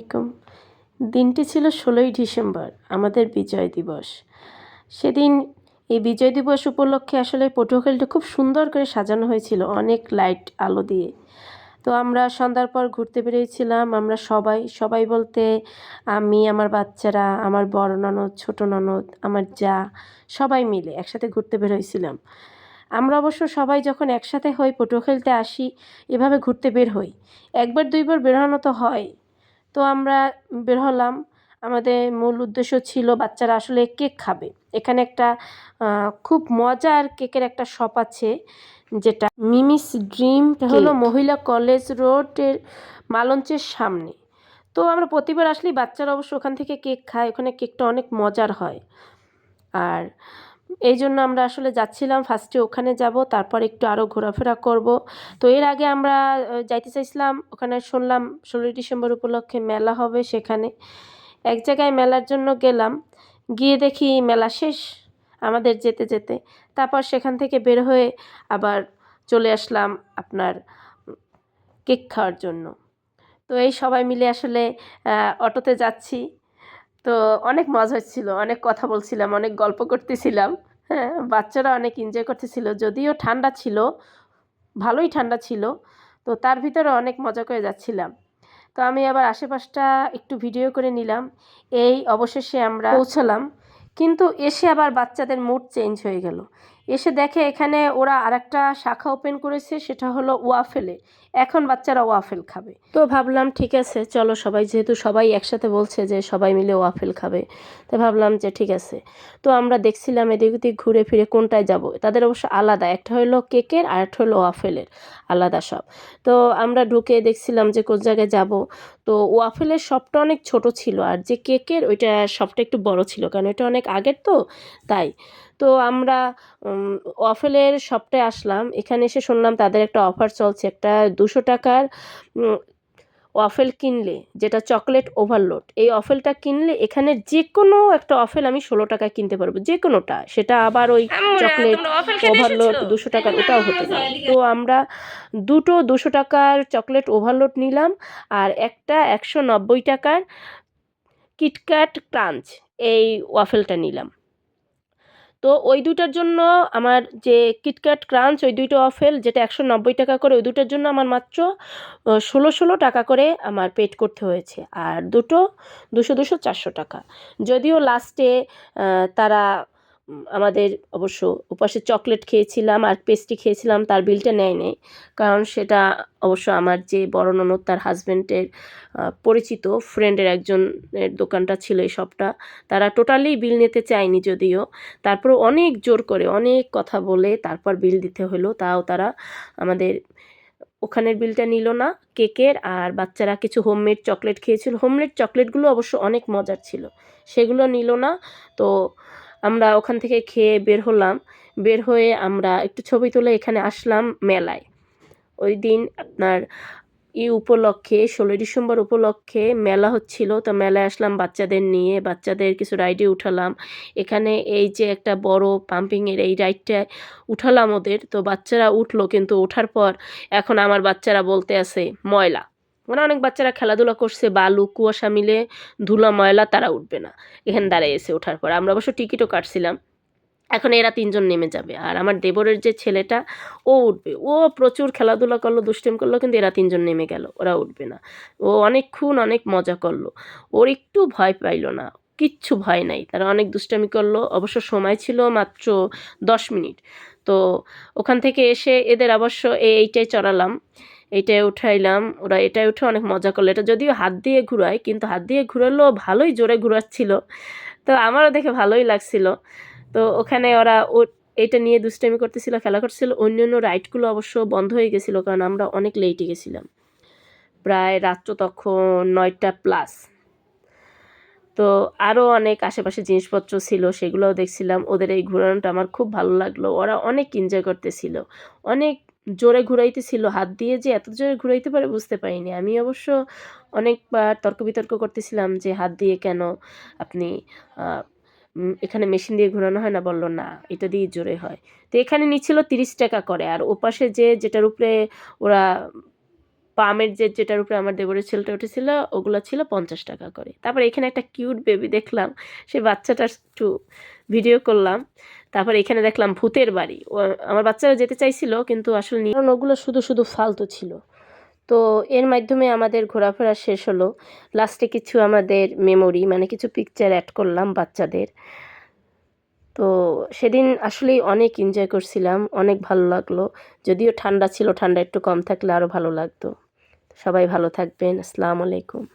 আলাইকুম। দিনটি ছিল ষোলোই ডিসেম্বর, আমাদের বিজয় দিবস। সেদিন এই বিজয় দিবস উপলক্ষে আসলে পটুয়াখালীটা খুব সুন্দর করে সাজানো হয়েছিল, অনেক লাইট, আলো দিয়ে। তো আমরা সন্ধ্যার পর ঘুরতে বেরিয়েছিলাম, আমরা সবাই সবাই বলতে আমি, আমার বাচ্চারা, আমার বড় ননদ, ছোট ননদ, আমার যা, সবাই মিলে একসাথে ঘুরতে বেরোইছিলাম আমরা অবশ্য সবাই যখন একসাথে হই পটুয়াখালীতে আসি, এভাবে ঘুরতে বের হই। একবার দুইবার বেরোনো তো হয় তো আমরা বের হলাম। আমাদের মূল উদ্দেশ্য ছিল বাচ্চারা আসলে কেক খাবে। এখানে একটা খুব মজার কেকের একটা শপ আছে যেটা মিমিস ড্রিম হলো মহিলা কলেজ রোডের মালঞ্চের সামনে। তো আমরা প্রতিবার আসলেই বাচ্চারা অবশ্য ওখান থেকে কেক খায়। ওখানে কেকটা অনেক মজার হয়। আর এই জন্য আমরা আসলে যাচ্ছিলাম ফার্স্টে ওখানে যাব, তারপর একটু আরও ঘোরাফেরা করব। তো এর আগে আমরা যাইতে চাইছিলাম, ওখানে শুনলাম ষোলোই ডিসেম্বর উপলক্ষে মেলা হবে সেখানে। এক জায়গায় মেলার জন্য গেলাম, গিয়ে দেখি মেলা শেষ, আমাদের যেতে যেতে। তারপর সেখান থেকে বের হয়ে আবার চলে আসলাম আপনার কেক খাওয়ার জন্য। তো এই সবাই মিলে আসলে অটোতে যাচ্ছি। তো অনেক মজা হচ্ছিল, অনেক কথা বলছিলাম, অনেক গল্প করতেছিলাম। হ্যাঁ বাচ্চারা অনেক এনজয় করতেছিল। যদিও ঠান্ডা ছিল ভালোই ঠান্ডা ছিল তো তার ভিতরে অনেক মজা করে যাচ্ছিলাম। তো আমি আবার আশেপাশটা একটু ভিডিও করে নিলাম। এই অবশেষে আমরা পৌঁছালাম। কিন্তু এসে আবার বাচ্চাদের মুড চেঞ্জ হয়ে গেল। এসে দেখে এখানে ওরা আরেকটা শাখা ওপেন করেছে, সেটা হলো ওয়াফেলে। এখন বাচ্চারা ওয়াফেল খাবে। তো ভাবলাম, ঠিক আছে, চলো সবাই। যেহেতু সবাই একসাথে বলছে যে সবাই মিলে ওয়াফেল খাবে, তো ভাবলাম যে ঠিক আছে। তো আমরা দেখছিলাম এদিক ওদিক ঘুরে ফিরে কোনটায় যাব। তাদের অবশ্য আলাদা, একটা হলো কেকের আর একটা হলো ওয়াফেলের, আলাদা সব। তো আমরা ঢুকে দেখছিলাম যে কোন জায়গায় যাব। তো ওয়াফেলের সবটা অনেক ছোট ছিল আর যে কেকের ওইটা সবটা একটু বড় ছিল, কারণ ওইটা অনেক আগের তো, তাই। তো আমরা ওয়াফেলের শপটায় আসলাম, এখানে এসে শুনলাম তাদের একটা অফার চলছে, একটা দুশো টাকার ওয়াফেল কিনলে যেটা চকলেট ওভারলোড এই অফেলটা কিনলে এখানে যে কোনো একটা অফেল আমি ষোলো টাকায় কিনতে পারব যে কোনোটা সেটা আবার ওই চকলেট ওভারলোড দুশো টাকার ওটাও হতে পারে। তো আমরা দুটো দুশো টাকার চকলেট ওভারলোড নিলাম আর একটা একশো নব্বই টাকার কিটক্যাট ক্রাঞ্চ এই ওয়াফেলটা নিলাম। তো ওই দুটার জন্য আমার যে কিটক্যাট ক্রাঞ্চ ওই দুটো অফেল যেটা একশো নব্বই টাকা করে, ওই দুটার জন্য আমার মাত্র ষোলো ষোলো টাকা করে আমার পেড করতে হয়েছে। আর দুটো দুশো দুশো চারশো টাকা। যদিও লাস্টে তারা আমাদের অবশ্য উপাসে চকলেট খেয়েছিলাম আর পেস্ট্রি খেয়েছিলাম, তার বিলটা নেয় নেই। কারণ সেটা অবশ্য আমার যে বড় ননদ, তার হাজব্যান্ডের পরিচিত ফ্রেন্ডের একজনের দোকানটা ছিল এই সবটা তারা টোটালি বিল নিতে চায়নি যদিও। তারপর অনেক জোর করে, অনেক কথা বলে তারপর বিল দিতে হলো। তাও তারা আমাদের ওখানের বিলটা নিল না, কেকের আর বাচ্চারা কিছু হোমমেড চকলেট খেয়েছিল। হোমমেড চকলেটগুলো অবশ্য অনেক মজার ছিল। সেগুলো নিল না। তো আমরা ওখান থেকে খেয়ে বের হলাম। বের হয়ে আমরা একটু ছবি তুলে এখানে আসলাম মেলায়। ওই দিন আপনার ই উপলক্ষে, ষোলোই ডিসেম্বর উপলক্ষে মেলা হচ্ছিল। তো মেলায় আসলাম বাচ্চাদের নিয়ে, বাচ্চাদের কিছু রাইডে উঠালাম। এখানে এই যে একটা বড় পাম্পিংয়ের এই রাইডটা উঠালাম ওদের। তো বাচ্চারা উঠল কিন্তু ওঠার পর এখন আমার বাচ্চারা বলতে আছে, ময়লা। মানে অনেক বাচ্চারা খেলাধুলা করছে, বালু, কুয়াশা মিলে ধুলা, ময়লা, তারা উঠবে না। এখানে দাঁড়িয়েছে ওঠার পর। আমরা অবশ্য টিকিটও কাটছিলাম। এখন এরা তিনজন নেমে যাবে। আর আমার দেবরের যে ছেলেটা, ও উঠবে। ও প্রচুর খেলাধুলা করল, দুষ্টেম করল, কিন্তু এরা তিনজন নেমে গেল। ওরা উঠবে না। ও অনেকক্ষণ অনেক মজা করল। ওর একটু ভয় পাইলো না। কিচ্ছু ভয় নাই। তারা অনেক দুষ্টামি করল। অবশ্য সময় ছিল মাত্র দশ মিনিট। তো ওখান থেকে এসে এদের অবশ্য এই এইটাই চড়ালাম। এইটাই উঠাইলাম। ওরা এটাই উঠে অনেক মজা করল। এটা যদিও হাত দিয়ে ঘুরায়, কিন্তু হাত দিয়ে ঘুরালো ভালোই জোরে ঘুরাচ্ছিল। তো আমারও দেখে ভালোই লাগছিল। তো ওখানে ওরা ও, এটা নিয়ে দুষ্টামি করতেছিল, খেলা করছিল অন্য অন্য রাইডগুলো অবশ্য বন্ধ হয়ে গেছিল, কারণ আমরা অনেক লেটে গেছিলাম। প্রায় রাত্র তখন নয়টা প্লাস। তো আরও অনেক আশেপাশে জিনিসপত্র ছিল, সেগুলোও দেখছিলাম। ওদের এই ঘোরানোটা আমার খুব ভালো লাগল। ওরা অনেক এনজয় করতেছিল। অনেক জোরে ঘুরাইতেছিল, হাত দিয়ে যে এত জোরে ঘুরাইতে পারে বুঝতে পারিনি। আমি অবশ্য অনেকবার তর্ক বিতর্ক করতেছিলাম যে, হাত দিয়ে কেন আপনি এখানে মেশিন দিয়ে ঘোরানো হয় না? বলল, না, এটা দিয়ে জোরে হয়। তো এখানে নিচ্ছিল তিরিশ টাকা করে। আর ওপাশে যে, যেটার উপরে ওরা পামের যে, যেটার উপরে আমার দেবরের ছেলেটা উঠেছিল, ওগুলো ছিল পঞ্চাশ টাকা করে। তারপর এখানে একটা কিউট বেবি দেখলাম, সে বাচ্চাটার একটু ভিডিও করলাম। তারপর এখানে দেখলাম ভূতের বাড়ি। ও, আমার বাচ্চারা যেতে চাইছিল, কিন্তু আসলে কারণ ওগুলো শুধু শুধু ফালতু ছিল। তো এর মাধ্যমে আমাদের ঘোরাফেরা শেষ হলো। লাস্টে কিছু আমাদের মেমোরি মানে কিছু পিকচার অ্যাড করলাম বাচ্চাদের। তো সেদিন আসলেই অনেক এনজয় করছিলাম, অনেক ভালো লাগল। যদিও ঠান্ডা ছিল, ঠান্ডা একটু কম থাকলে আরও ভালো লাগতো। সবাই ভালো থাকবেন। আসসালামু আলাইকুম।